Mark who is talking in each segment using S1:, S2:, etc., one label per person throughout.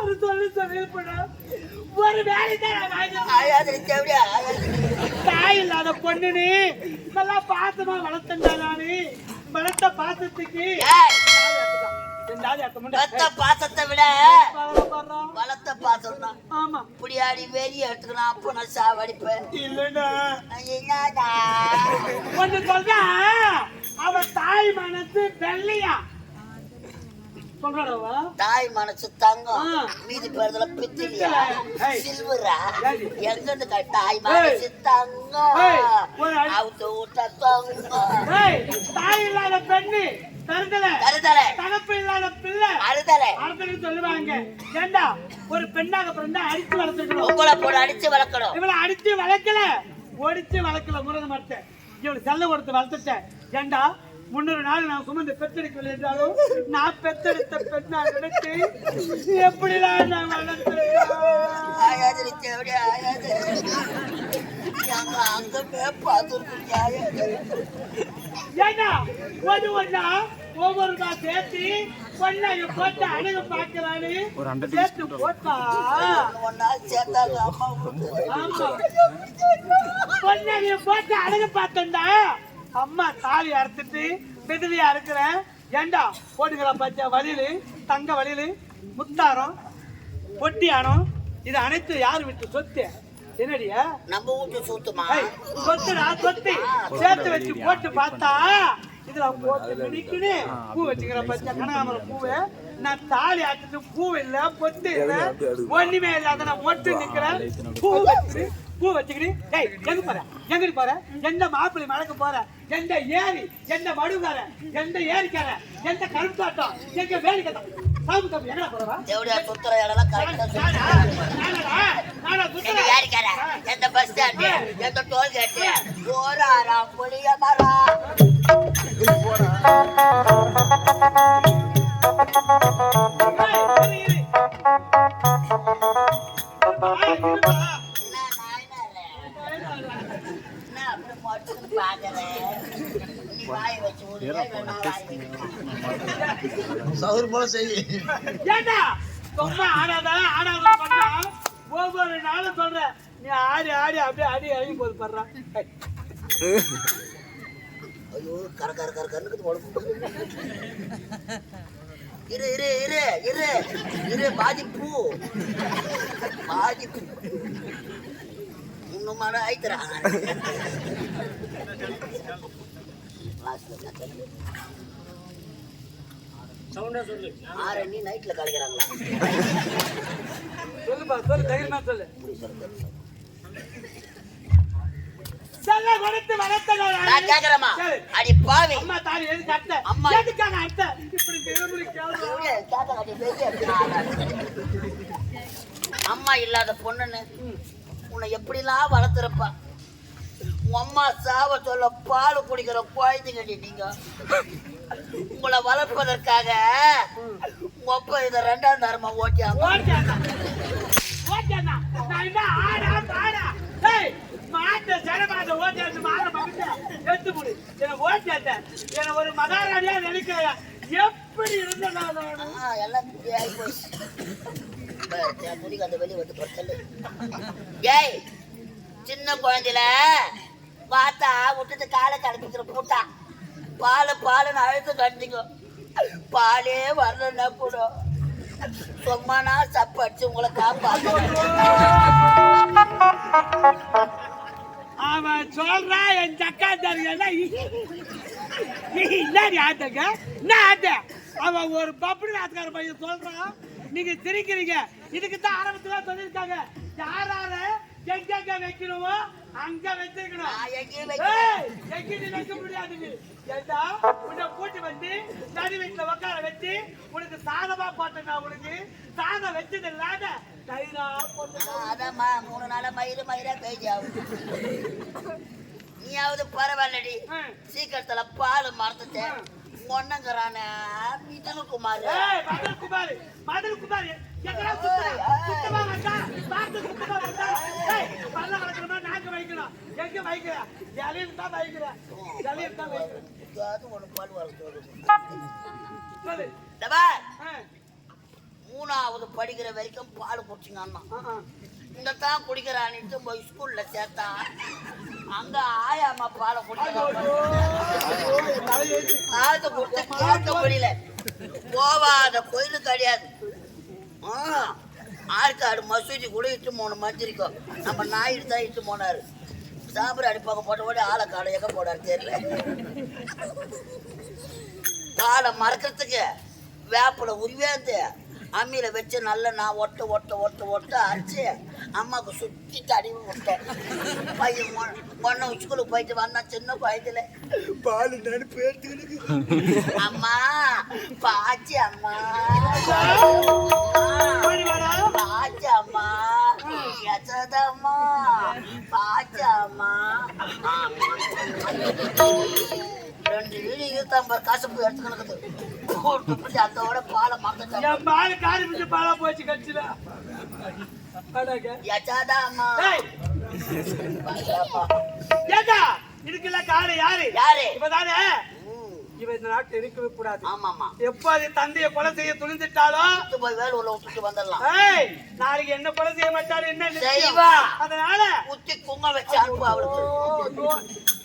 S1: ஒரு சொல்லு சொல்லிருப்பா ஒரு வேலை தான் தாய் இல்லாத பொண்ணு நீ நல்லா பாசமா வளர்த்தண்டா நானு. வளர்த்த பாசத்துக்கு.
S2: பெத்த பாசத்தை விட. வளர்த்த பாசம் தான்
S1: ஆமா.
S2: இப்படியாடி வெறி எடுத்துக்கணும் அப்போ நான் சாவடிப்பேன்.
S1: இல்லடா.
S2: என்னடா?
S1: ஒண்ணு சொல்றா. அவ தாய் மனசு வெள்ளையா.
S2: தாய் மனசு தங்கம். மீதி பேருதுல பித்திலியா. சில்வரா. எங்க இருந்து தாய் மனசு தங்கம். அவுத்து விட்ட தங்கம்.
S1: தாய் இல்லாத பெண்ணு ஒரு பெண்ணாக பிறந்தா அடிச்சு வளர்த்துக்கணும்.
S2: உங்களை அடிச்சு வளர்க்கணும்.
S1: இவளை அடிச்சு வளர்க்கல. ஒடிச்சு வளர்க்கல முருக மாட்டேன் இவளை செல்ல கொடுத்து வளர்த்துட்டேன். ஏண்டா முன்னொரு நாள் நான் சுமந்து பெற்றெடுக்கவில்லை என்றாலும் நான் நினைச்சு எப்படிலாம் நான்
S2: அங்கமே பார்த்துருக்கு ஆயாது
S1: ஏண்டா ஒண்ணு ஒண்ணா? ஒவ்வொரு நான் சேர்த்து பொண்ணாங்க போட்டு அணுக பார்க்கலான்னு சேர்த்து போட்டா
S2: ஒன்னா சேர்த்தாங்க
S1: ஆமா. பொண்ணாங்க போட்டு அணுக பார்த்தேன்டா. அம்மா தாலி அறுத்துட்டு விதவியா இருக்கிறேன் ஏண்டா போட்டுக்கிற பச்சை வலியில தங்க வலியில முத்தாரம் பொட்டியானம் இது அனைத்து யார் விட்டு சொத்து? என்னடியா?
S2: நம்ம வீட்டு சூத்துமா?
S1: சொத்துடா சொத்து. சேர்த்து வச்சு போட்டு பார்த்தா இதுல போட்டு மிதிக்குது பூ வச்சுக்கிற பச்சை கனகாமரம் பூவு நான் தாலி ஆட்டுட்டு பூ இல்ல பொட்டு இல்ல ஒண்ணுமே இல்லாத நான் மொட்டு நிக்கிறேன் பூ வச்சுக்கிட்டு பூ வச்சுக்கிட்டு ஏய் எங்க போற? எங்கடி போற? எந்த மாப்பிள்ளை மடக்க போற? எந்த ஏரி எந்த மடுகார? எந்த ஏரிக்கார? எந்த கருப்பாட்டம் எங்க வேலிக்கட்டம் சாமி தம்பி எங்கடா போறவா
S2: தேவையா சுத்துற இடம் கரெக்டா
S1: நானா நானா
S2: எந்த பஸ் ஸ்டாண்டு எந்த டோல் புளிய மரம்?
S3: சவுர் போல செய்ய
S1: ஏண்டா? சும்மா ஆடாத? ஆடாத பண்ணா ஒவ்வொரு நாளும் சொல்ற. நீ ஆடி ஆடி அப்படியே அடி அழகி போது படுறா
S2: ஐயோ கர கர கர கண்ணுக்கு உடம்பு இரு இரு இரு இரு. இரு பாதி பூ பாதி பூ இன்னும் மாட ஆயித்துறா ஆறு அண்ணி நைட்ல கலைக்கிறாங்களா?
S1: சொல்லுப்பா சொல்லு தைரியமா சொல்லு. செல்ல கொடுத்து வளர்த்த
S2: நான் கேக்குறேம்மா.
S1: சரி.
S2: அடி பாவி.
S1: அம்மா
S2: அம்மா.
S1: எதுக்காக அத்தை இப்படி
S2: கட்டி பேசி. அம்மா இல்லாத பொண்ணுன்னு உன்னை எப்படிலாம் வளர்த்துறப்பா? அம்மா சாவ சொல்ல பால் குடிக்கிற குழந்தைங்கடி நீங்க. உங்களை வளர்ப்பதற்காக உங்க அப்பா இதை ரெண்டாம் தரமா ஓட்டியாங்க.
S1: ஒரு மகாராணியா நினைக்கிறேன் எப்படி இருந்த
S2: எல்லாம் வெளிய வந்து. ஏய் சின்ன குழந்தையில பார்த்தா விட்டுட்டு காலை கலப்பிக்கிற பூட்டா பால் பாலுன்னு அழுத்து கண்டிங்க பாலே வரலன்னா கூட சும்மானா சப்பு அடிச்சு உங்களை காப்பாத்து
S1: அவன் சொல்றா என் சக்கா தருகிறா என்ன ஆட்டங்க என்ன ஆட்ட? அவன் ஒரு பப்புடி ஆத்துக்கார பையன் சொல்றான். நீங்க திரிக்கிறீங்க இதுக்கு தான் ஆரம்பத்துல சொல்லியிருக்காங்க. யார் யார? எங்க வைக்கணுமோ அங்க வச்சிருக்கணும்
S2: நான் எங்கேயும்
S1: வைக்க முடியாது ஏண்டா? உன்னை கூட்டி வந்து வீட்டுல உட்கார வச்சு உனக்கு சாதமா போட்டேன் உனக்கு சாதம் வச்சது இல்லாத
S2: ஆ, அதாம்மா மூணு நாளா மயிறு மயிரா பேஜ் ஆகுது நீயாவது பரவாயில்லடி. சீக்கிரத்துல பால் மறந்துட்டேன். ஒன்னங்கிறான மிதன குமார்
S1: மதன் குமார், மதன் குமார், எங்கடா சுத்துற? சுத்தமா வந்தா, பார்த்து சுத்தமா வந்தா. ஏய், பல்ல வளர்க்கிற மாதிரி நாக்கு வைக்கணும். எங்க வைக்கிற? தான் வைக்கிற. தான் வைக்கிற.
S2: பால் வர மூணாவது படிக்கிற வரைக்கும் பால் குடிச்சிங்க அண்ணா. இந்த தான் குடிக்கிறான்ட்டு போய் ஸ்கூல்ல சேர்த்தா அங்க ஆயாமா பாலை குடிக்கிறாங்க
S1: ஐயோ, என் தலையெழுத்து.
S2: காலத்தை கொடுத்து கேட்க முடியல போவாத கோயில் கிடையாது ஆ, ஆற்காடு மசூதி கூட இட்டு போன மந்திரிக்கும் நம்ம நாயுடு தான் இட்டு போனாரு சாப்பிட அடிப்பாங்க போட்ட போட்டு ஆளை காடை எங்க போனாரு தெரியல. காலை மறக்கிறதுக்கு வேப்பில உருவேந்து அம்மியில வச்சு நல்லா நான் ஒட்ட ஒட்ட ஒட்ட ஒட்ட அரைச்சு அம்மாவுக்கு சுத்தி தடவி விட்டேன். பையன் பொண்ணை ஸ்கூலுக்கு போயிட்டு வந்தான் சின்ன வயதுல. பால் நடுப்பு எடுத்துக்கிட்டு அம்மா பாச்சி அம்மா. ரெண்டு வீடு இருபத்தம்பது காசு போய் எடுத்துக்கணுக்குது கூட்டு போய் அதோட பாலை மறந்துட்டேன்
S1: என் பால் காரி பிடிச்சு பாலா போச்சு ஏய்,
S2: பாச்சாப்பா.
S1: ஏண்டா? இதுக்குள்ள காடு யாரு?
S2: யாரு?
S1: இப்பதானே? இவன் இந்த நாட்டில் இருக்கவே கூடாது.
S2: ஆமாம்மா.
S1: எப்ப அது தந்தையை கொலை செய்ய துணிந்துட்டாலோ?
S2: எடுத்து போய் வேலூர்ல விட்டுட்டு வந்துடலாம்.
S1: ஏய் நாளைக்கு என்ன கொலை செய்ய மாட்டாரு என்ன நிச்சயம்?
S2: செய்வா.
S1: அதனால
S2: குத்தி குங்க வச்சு அனுப்பு அவளுக்கு.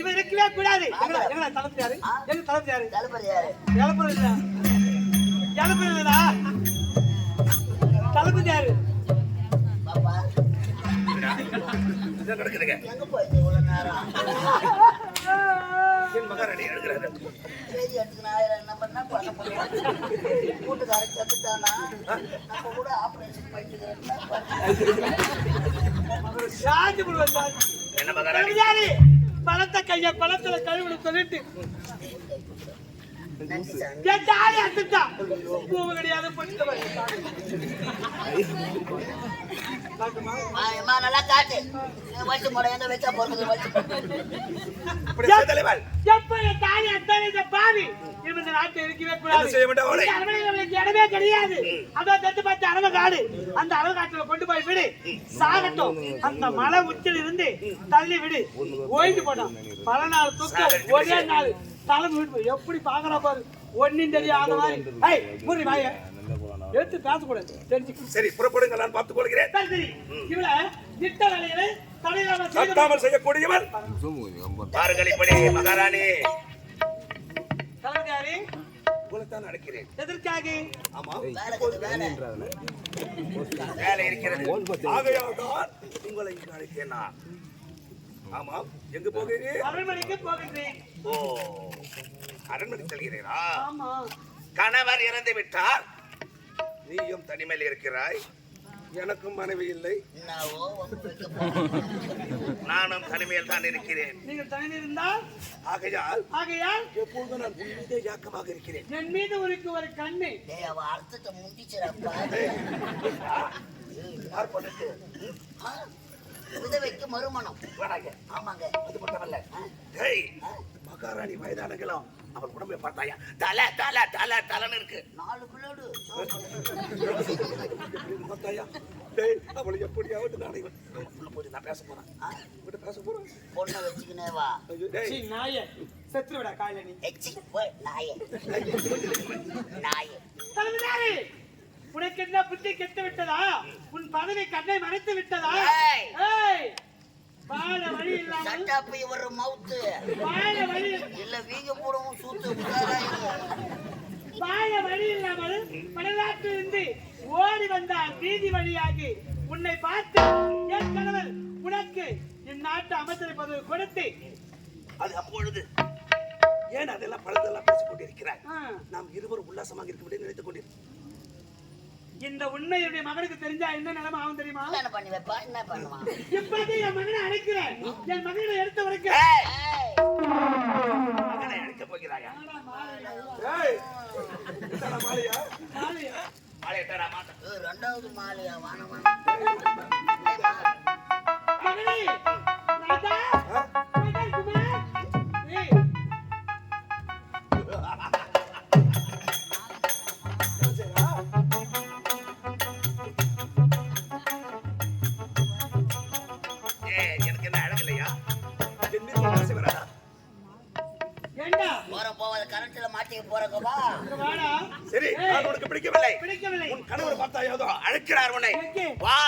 S1: இவன் இருக்கவே கூடாது. எங்கடா எங்கடா தளபதி யாரு?
S2: ஆ?
S1: எங்க தளபதி யாரு?
S2: தளபதி யாரு?
S1: இழப்புறது இல்ல இழப்புறது இல்லடா தளபதி யாரு?
S2: பாப்பா
S3: இதான் கிடக்குதுங்க என் மகாராணி எழுதுறாரு
S2: செய்தி எடுத்துக்கின ஆயிரம் நம்ம என்ன பண்ண முடியும் கூட்டுக்காரன் செத்துட்டானா நம்ம கூட ஆபரேஷன்
S3: என்ன
S1: பலத்த கைய குளத்துல கழுவிட சொல்லிட்டு. என் தாலி அத்துட்டா பூவு கிடையாது பொட்டு
S2: நல்லா காட்டு வச்சு வச்சா போறது
S1: பாவி இந்த இருக்கவே கூடாது இடமே கிடையாது அதான் தத்து பார்த்து அளவு காடு அந்த அளவு காட்டுல கொண்டு போய் விடு சாகட்டும் அந்த மலை உச்சில் இருந்து தள்ளி விடு. ஓய்ந்து போட்டான் பல நாள் தூக்கம் ஒரே நாள் தலை விடு எப்படி பாக்குறா பாரு. ஒன்னும் தெரியாத மாதிரி. வாய. எடுத்து பேசக்கூடாது தெரிஞ்சுக்க
S3: சரி புறப்படுங்க நான் பார்த்துக் கொள்கிறேன்.
S1: சரி இவள திட்ட வேலையில
S3: செய்யக்கூடியவன். பாருங்கள் இப்படி மகாராணி.
S1: கலந்தாரு
S3: உங்களைத்தான் அழைக்கிறேன்.
S1: எதற்காக?
S3: ஆமா.
S2: வேலை
S3: இருக்கிறது. ஆகையால் தான் உங்களை நான். ஆமாம். எங்கு போகிறீர்கள்?
S1: அரண்மனைக்கு போகின்றேன்.
S3: ஓ அரண்மனை செல்கிறீரா
S1: ஆமா.
S3: கணவர் இறந்து விட்டார். நீயும் தனிமையில் இருக்கிறாய். எனக்கும் மனைவி இல்லை. நானும் தனிமையில் தான் இருக்கிறேன்.
S1: நீங்கள் தனி இருந்தால்?
S3: ஆகையால்
S1: ஆகையால்?
S3: எப்பொழுதும் நான் உன் மீதே யாக்கமாக இருக்கிறேன்?
S1: என் மீது உனக்கு ஒரு கண்ணு.
S2: டேய், அவ விதவைக்கு மறுமணம். ஆமாங்க.
S3: அது மட்டுமல்ல டேய் மகாராணி வயதானங்களும் அவள் உடம்பை பார்த்தாயா? தல தல தல தலன்னு இருக்கு.
S2: நாலு பிள்ளோடு
S3: பார்த்தாயா? டேய் அவளை எப்படியாவது நாளை உள்ள போய் நான் பேச போறேன். உங்ககிட்ட பேச போறேன்.
S2: பொண்ணை வச்சுக்கினே வா.
S3: ஐயோ, டேய்.
S1: நாயே. செத்து விடா காலையில நீ.
S2: எச்சி போய் நாயே. நாயே.
S1: தலைமையாரு உனக்கு என்ன புத்தி கெட்டு விட்டதா? பதவி கண்ணை மறைத்து விட்டதா வாழ வழி இல்லாமல்
S2: சட்டாப்பு மவுத்து.
S1: வாழ வழி
S2: இல்ல வீங்க போடவும் சூத்து
S1: வாழ வழி இல்லாமல் ஓடி வந்தால் வீதி வழியாகி உன்னை பார்த்து என் கணவர் உனக்கு இந்நாட்டு அமைச்சரை பதவி கொடுத்து
S3: அது அப்பொழுது ஏன் அதெல்லாம் பழதெல்லாம் பேசிக் கொண்டிருக்கிறாய்
S1: ஆ,
S3: நாம் இருவரும் உல்லாசமாக இருக்க முடியும் நினைத்துக் கொண்டிருக்கிறோம்.
S1: இந்த உண்மை என்னுடைய மகனுக்கு தெரிஞ்சா என்ன நிலைமை ஆகும் தெரியுமா?
S2: என்ன பண்ணி வைப்பா? என்ன பண்ணுவான்
S1: இப்போது என் மகனை அழைக்கிறேன். என் மகனை எடுத்து வரைக்கும்
S3: மகனை அழைக்கப் போகிறாயா? மாலையா? மாலை எட்டடா மாட்டேன்
S2: ஏய், ரெண்டாவது மாலையா? வானமா
S1: எங்கே?
S3: வா